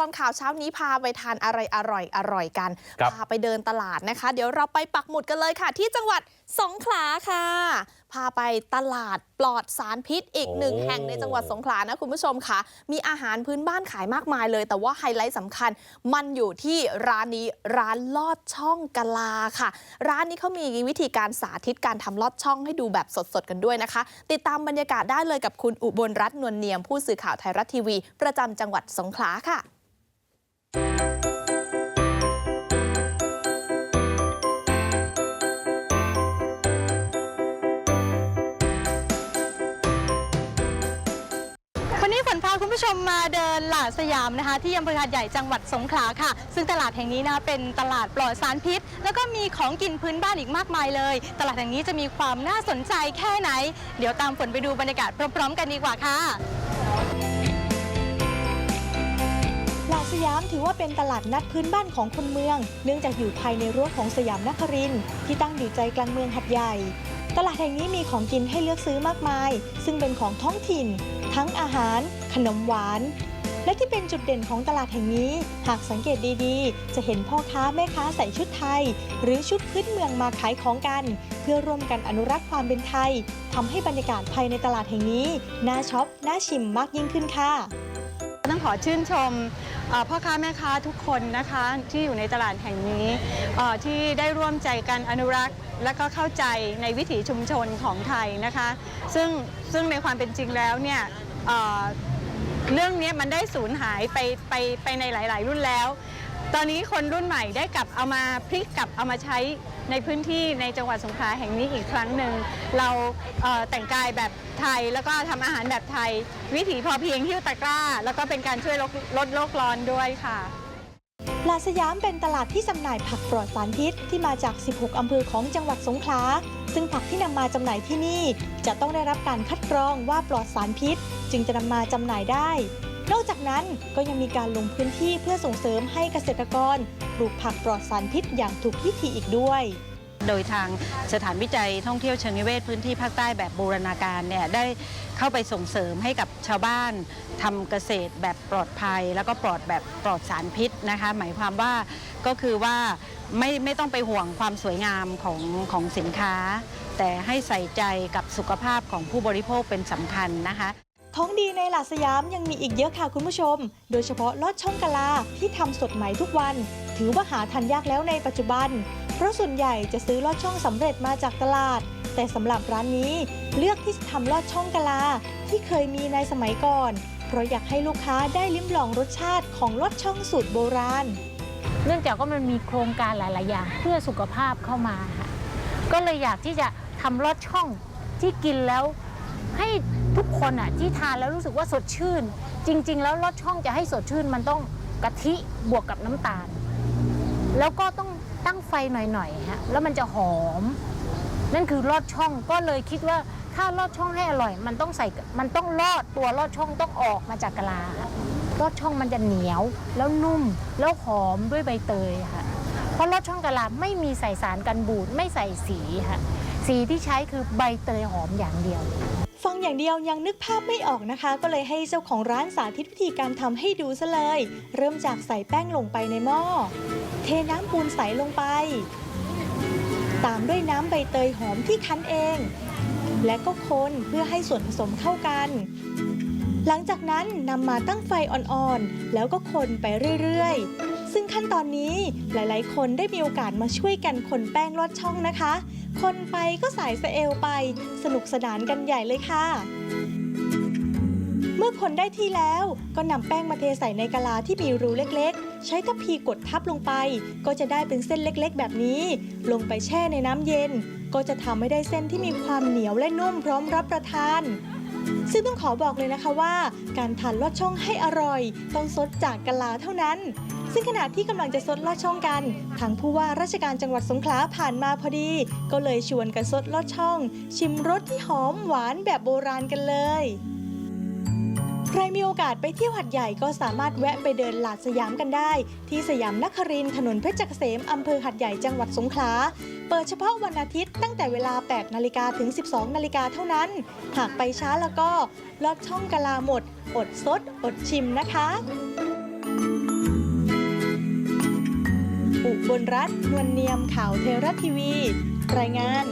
ลอดข่าวเช้านี้พาไปทานอะไรอร่อยอร่อยกันครับพาไปเดินตลาดนะคะ เดี๋ยวเราไปปักหมุดกันเลยค่ะ ที่จังหวัดสงขลาค่ะ พาไปตลาดปลอดสารพิษอีกหนึ่งโอ้แห่งในจังหวัดสงขลานะคุณผู้ชมค่ะ มีอาหารพื้นบ้านขายมากมายเลย แต่ว่าไฮไลท์สำคัญ มันอยู่ที่ร้านนี้ร้านลอดช่องกะลาค่ะ ร้านนี้เขามีวิธีการสาธิตการทำลอดช่องให้ดูแบบสดๆกันด้วยนะคะ ติดตามบรรยากาศได้เลยกับคุณอุบลรัตน์นวลเนียมผู้สื่อข่าวไทยรัฐทีวี ประจำจังหวัดสงขลาค่ะ วันนี้ฝนพาคุณผู้ชมมาเดินหลาดสยามนะคะ ที่อำเภอหาดใหญ่จังหวัดสงขลาค่ะ ซึ่งตลาดแห่งนี้นะคะเป็นตลาดปลอดสารพิษ แล้วก็มีของกินพื้นบ้านอีกมากมายเลย ตลาดแห่งนี้จะมีความน่าสนใจแค่ไหน เดี๋ยวตามฝนไปดูบรรยากาศพร้อม ๆ กันดีกว่าค่ะามถือว่าเป็นตลาดนัดพื้นบ้านของคนเมือง เนื่องจากอยู่ภายในรั้วของสยามนครินทร์ที่ตั้งอยู่ใจกลางเมืองหัดใหญ่ ตลาดแห่งนี้มีของกินให้เลือกซื้อมากมาย ซึ่งเป็นของท้องถิ่น ทั้งอาหาร ขนมหวาน และที่เป็นจุดเด่นของตลาดแห่งนี้ หากสังเกตดีๆ จะเห็นพ่อค้าแม่ค้าใส่ชุดไทย หรือชุดพื้นเมืองมาขายของกัน เพื่อร่วมกันอนุรักษ์ความเป็นไทยทำให้บรรยากาศภายในตลาดแห่งนี้น่าช็อปน่าชิมมากยิ่งขึ้นค่ะต้องขอชื่นชม พ่อค้าแม่ค้าทุกคนนะคะที่อยู่ในตลาดแห่งนี้ที่ได้ร่วมใจกันอนุรักษ์ และก็เข้าใจในวิถีชุมชนของไทยนะคะ ซึ่งซึ่งในความเป็นจริงแล้วเนี่ยเอ่อเรื่องนี้มันได้สูญหายไปไปไปในหลาย ๆ รุ่นแล้ว ตอนนี้คนรุ่นใหม่ได้กลับเอามาพลิกกลับเอามาใช้ในพื้นที่ในจังหวัดสงขลาแห่งนี้อีกครั้งหนึ่งเราเอ่อแต่งกายแบบไทยแล้วก็ทำอาหารแบบไทย วิถีพอเพียงหิ้วตะกร้า แล้วก็เป็นการช่วยลดลดโลกร้อนด้วยค่ะลาดสยามเป็นตลาดที่จำหน่ายผักปลอดสารพิษที่มาจาก 16 อำเภอของจังหวัดสงขลา ซึ่งผักที่นำมาจำหน่ายที่นี่ จะต้องได้รับการคัดกรองว่าปลอดสารพิษ จึงจะนำมาจำหน่ายได้ นอกจากนั้นก็ยังมีการลงพื้นที่เพื่อส่งเสริมให้เกษตรกรปลูกผักปลอดสารพิษอย่างถูกวิธีอีกด้วยโดยทางสถานวิจัยท่องเที่ยวเชิงนิเวศพื้นที่ภาคใต้แบบบูรณาการเนี่ยได้เข้าไปส่งเสริมให้กับชาวบ้านทำเกษตรแบบปลอดภัย แล้วก็ปลอดแบบปลอดสารพิษนะคะหมายความว่าก็คือว่าไม่ไม่ต้องไปห่วงความสวยงามของของสินค้า แต่ให้ใส่ใจกับสุขภาพของผู้บริโภคเป็นสำคัญนะคะ ของดีในหลาดสยามยังมีอีกเยอะค่ะคุณผู้ชม โดยเฉพาะลอดช่องกะลาที่ทำสดใหม่ทุกวัน ถือว่าหาทานยากแล้วในปัจจุบัน เพราะส่วนใหญ่จะซื้อลอดช่องสำเร็จมาจากตลาด แต่สำหรับร้านนี้เลือกที่จะทำลอดช่องกะลาที่เคยมีในสมัยก่อน เพราะอยากให้ลูกค้าได้ลิ้มลองรสชาติของลอดช่องสูตรโบราณ เนื่องจากว่ามันมีโครงการหลาย ๆ อย่างเพื่อสุขภาพเข้ามาค่ะก็เลยอยากที่จะทำลอดช่องที่กินแล้วให้ ทุกคนอะที่ทานแล้วรู้สึกว่าสดชื่น จริง ๆ แล้วลอดช่องจะให้สดชื่น มันต้องกะทิบวกกับน้ำตาล แล้วก็ต้องตั้งไฟหน่อยๆฮะแล้วมันจะหอม นั่นคือลอดช่องก็เลยคิดว่าถ้าลอดช่องให้อร่อย มันต้องใส่มันต้องลอดตัวลอดช่องต้องออกมาจากกะลาค่ะลอดช่องมันจะเหนียว แล้วนุ่มแล้วหอมด้วยใบเตยค่ะเพราะลอดช่องกะลาไม่มีใส่สารกันบูดไม่ใส่สีค่ะ สีที่ใช้คือใบเตยหอมอย่างเดียว ฟังอย่างเดียวยังนึกภาพไม่ออกนะคะ ก็เลยให้เจ้าของร้านสาธิตวิธีการทำให้ดูซะเลย เริ่มจากใส่แป้งลงไปในหม้อ เทน้ำปูนใสลงไป ตามด้วยน้ำใบเตยหอมที่คั้นเอง และก็คนเพื่อให้ส่วนผสมเข้ากันหลังจากนั้นนำมาตั้งไฟอ่อนๆ แล้วก็คนไปเรื่อยๆ ซึ่งขั้นตอนนี้หลายๆ คนได้มีโอกาสมาช่วยกันคนแป้งลอดช่องนะคะ คนไปก็สายสเอลไป สนุกสนานกันใหญ่เลยค่ะ เมื่อคนได้ที่แล้วก็นำแป้งมาเทใส่ในกะลาที่มีรูเล็กๆ ใช้ทัพพีกดทับลงไป ก็จะได้เป็นเส้นเล็กๆ แบบนี้ ลงไปแช่ในน้ำเย็น ก็จะทำให้ได้เส้นที่มีความเหนียวและนุ่มพร้อมรับประทาน ซึ่งต้องขอบอกเลยนะคะว่า การทานลอดช่องให้อร่อย ต้องซดจากกะลาเท่านั้น ซึ่งขณะที่กำลังจะซดลอดช่องกัน ทางผู้ว่าราชการจังหวัดสงขลาผ่านมาพอดี ก็เลยชวนกันซดลอดช่อง ชิมรสที่หอมหวานแบบโบราณกันเลยใครมีโอกาสไปเที่ยวหัดใหญ่ก็สามารถแวะไปเดินหลาดสยามกันได้ ที่สยามนครินถนนเพชรเกษมอำเภอหัดใหญ่จังหวัดสงขลา เปิดเฉพาะวันอาทิตย์ตั้งแต่เวลา 8 นาฬิกาถึง 12 นาฬิกาเท่านั้น หากไปช้าแล้วก็ลอดช่องกะลาหมด อดซด อดชิมนะคะอุบลรัฐนวลเนียมข่าวเทราทีวี รายงาน